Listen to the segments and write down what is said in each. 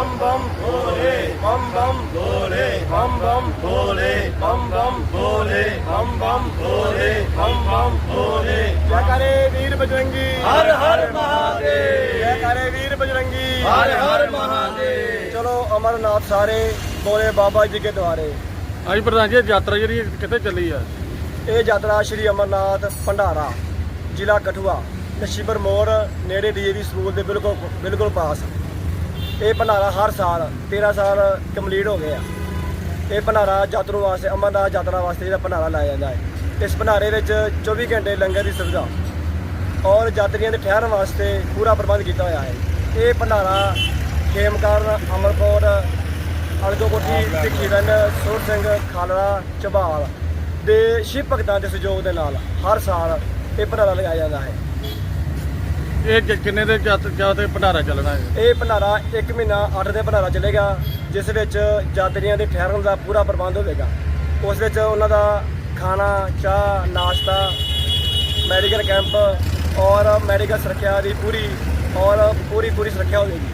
बम बम भोले बम बम भोले बम बम भोले बम बम भोले बम बम भोले बम बम भोले जय करे वीर बजरंगी। हर हर महादेव। जय करे वीर बजरंगी। हर हर महादेव। ਚਲੋ ਅਮਰਨਾਥ ਸਾਰੇ ਬੋਲੇ ਬਾਬਾ ਜੀ ਕੇ ਦੁਆਰੇ ਅੱਜ ਪ੍ਰਧਾਨ ਜੀ ਇਹ ਯਾਤਰਾ ਜਿਹੜੀ ਕਿੱਥੇ ਚੱਲੀ ਆ ਇਹ ਯਾਤਰਾ ਸ਼੍ਰੀ ਅਮਰਨਾਥ ਭੰਡਾਰਾ ਜ਼ਿਲ੍ਹਾ ਕਠੂਆ ਨਸ਼ੀਬਰ ਮੋੜ ਨੇੜੇ ਡੀਏਵੀ ਸਕੂਲ ਦੇ ਬਿਲਕੁਲ ਬਿਲਕੁਲ ਪਾਸ ਇਹ ਭੰਡਾਰਾ ਹਰ ਸਾਲ 13 ਸਾਲ ਕੰਪਲੀਟ ਹੋ ਗਏ ਆ। ਇਹ ਭੰਡਾਰਾ ਯਾਤਰੂ ਵਾਸਤੇ ਅਮਰਨਾਥ ਯਾਤਰਾ ਵਾਸਤੇ ਜਿਹੜਾ ਭੰਡਾਰਾ ਲਾਇਆ ਜਾਂਦਾ ਹੈ। ਇਸ ਭੰਡਾਰੇ ਵਿੱਚ 24 ਘੰਟੇ ਲੰਗਰ ਦੀ ਸੁਵਿਧਾ ਔਰ ਯਾਤਰੀਆਂ ਦੇ ਠਹਿਰਨ ਵਾਸਤੇ ਪੂਰਾ ਪ੍ਰਬੰਧ ਕੀਤਾ ਹੋਇਆ ਹੈ। ਇਹ ਭੰਡਾਰਾ ਖੇਮਕਰਨ ਅਮਰਕੌਰ ਅਲਗੋ ਕੋਠੀ ਭਿੱਖੀਵਿੰਡ, ਸੁਰ ਸਿੰਘ, ਖਾਲੜਾ ਝਬਾਲ ਦੇ ਸ਼ਿਵ ਭਗਤਾਂ ਦੇ ਸਹਿਯੋਗ ਦੇ ਨਾਲ ਹਰ ਸਾਲ ਇਹ ਭੰਡਾਰਾ ਲਗਾਇਆ ਜਾਂਦਾ ਹੈ। ਇਹ ਕਿ- ਕਿੰਨੇ ਦੇ ਯਾਤਰਾ ਤੇ ਭੰਡਾਰਾ ਚੱਲਣਾ ਹੈ? ਇਹ ਭੰਡਾਰਾ 1 ਮਹੀਨਾ 8 ਦੇ ਭੰਡਾਰਾ ਚੱਲੇਗਾ ਜਿਸ ਵਿੱਚ ਯਾਤਰੀਆਂ ਦੇ ਠਹਿਰਨ ਦਾ ਪੂਰਾ ਪ੍ਰਬੰਧ ਹੋਵੇਗਾ। ਉਸ ਵਿੱਚ ਉਹਨਾਂ ਦਾ ਖਾਣਾ ਚਾਹ ਨਾਸ਼ਤਾ ਮੈਡੀਕਲ ਕੈਂਪ ਔਰ ਮੈਡੀਕਲ ਸੁਰੱਖਿਆ ਦੀ ਪੂਰੀ ਔਰ ਪੂਰੀ ਪੂਰੀ ਸੁਰੱਖਿਆ ਹੋਵੇਗੀ।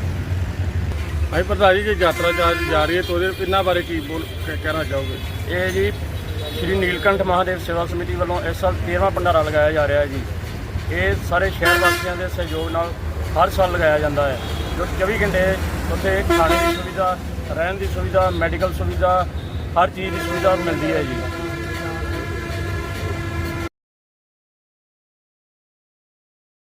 ਹਾਂਜੀ ਪ੍ਰਧਾਨ ਜੀ ਜੇ ਯਾਤਰਾ ਜਾ ਜਾ ਰਹੀ ਹੈ ਤਾਂ ਉਹਦੇ ਇਹਨਾਂ ਬਾਰੇ ਕੀ ਬੋਲ ਕਹਿ- ਕਹਿਣਾ ਚਾਹੋਗੇ? ਇਹ ਜੀ ਸ਼੍ਰੀ ਨੀਲਕੰਠ ਮਹਾਦੇਵ ਸੇਵਾ ਸਮਿਤੀ ਵੱਲੋਂ ਇਸ ਸਾਲ 13ਵਾਂ ਭੰਡਾਰਾ ਲਗਾਇਆ ਜਾ ਰਿਹਾ ਹੈ ਜੀ। ਇਹ ਸਾਰੇ ਸ਼ਹਿਰ ਵਾਸੀਆਂ ਦੇ ਸਹਿਯੋਗ ਨਾਲ ਹਰ ਸਾਲ ਲਗਾਇਆ ਜਾਂਦਾ ਹੈ। ਜੋ 24 ਘੰਟੇ ਉੱਥੇ ਖਾਣੇ ਦੀ ਸੁਵਿਧਾ, ਰਹਿਣ ਦੀ ਸੁਵਿਧਾ ਮੈਡੀਕਲ ਸੁਵਿਧਾ, ਹਰ ਚੀਜ਼ ਦੀ ਸੁਵਿਧਾ ਮਿਲਦੀ ਹੈ ਜੀ।